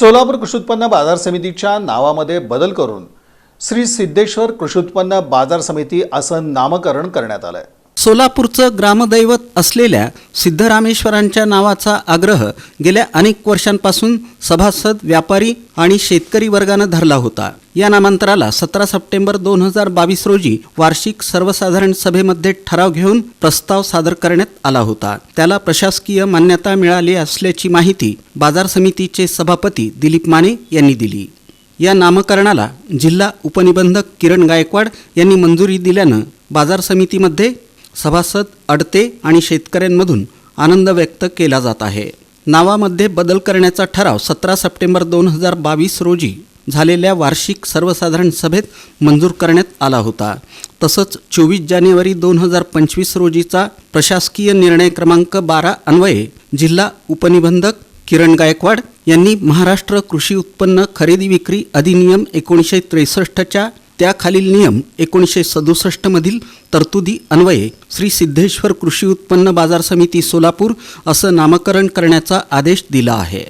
सोलापूर कृषी उत्पन्न बाजार समितीच्या नावामध्ये बदल करून श्री सिद्धेश्वर कृषी उत्पन्न बाजार समिती असं नामकरण करण्यात आलं आहे सोलापूरचं ग्रामदैवत असलेल्या सिद्धरामेश्वरांच्या नावाचा आग्रह गेल्या अनेक वर्षांपासून सभासद व्यापारी आणि शेतकरी वर्गानं धरला होता. या नामांतराला सतरा सप्टेंबर दोन हजार बावीस रोजी वार्षिक सर्वसाधारण सभेमध्ये ठराव घेऊन प्रस्ताव सादर करण्यात आला होता. त्याला प्रशासकीय मान्यता मिळाली असल्याची माहिती बाजार समितीचे सभापती दिलीप माने यांनी दिली. या नामकरणाला जिल्हा उपनिबंधक किरण गायकवाड यांनी मंजुरी दिल्यानं बाजार समितीमध्ये सभासद अडते आणि शेतकऱ्यांमधून आनंद व्यक्त केला जात आहे. नावामध्ये बदल करण्याचा ठराव सतरा सप्टेंबर दोन हजार बावीस रोजी झालेल्या वार्षिक सर्वसाधारण सभेत मंजूर करण्यात आला होता. तसंच चोवीस जानेवारी दोन हजार पंचवीस रोजीचा प्रशासकीय निर्णय क्रमांक बारा अन्वये जिल्हा उपनिबंधक किरण गायकवाड यांनी महाराष्ट्र कृषी उत्पन्न खरेदी विक्री अधिनियम एकोणीसशे त्रेसष्टच्या त्याखालील नियम एकोणीसशे सदुसष्टमधील तरतुदी अन्वये श्री सिद्धेश्वर कृषी उत्पन्न बाजार समिती सोलापूर असं नामकरण करण्याचा आदेश दिला आहे.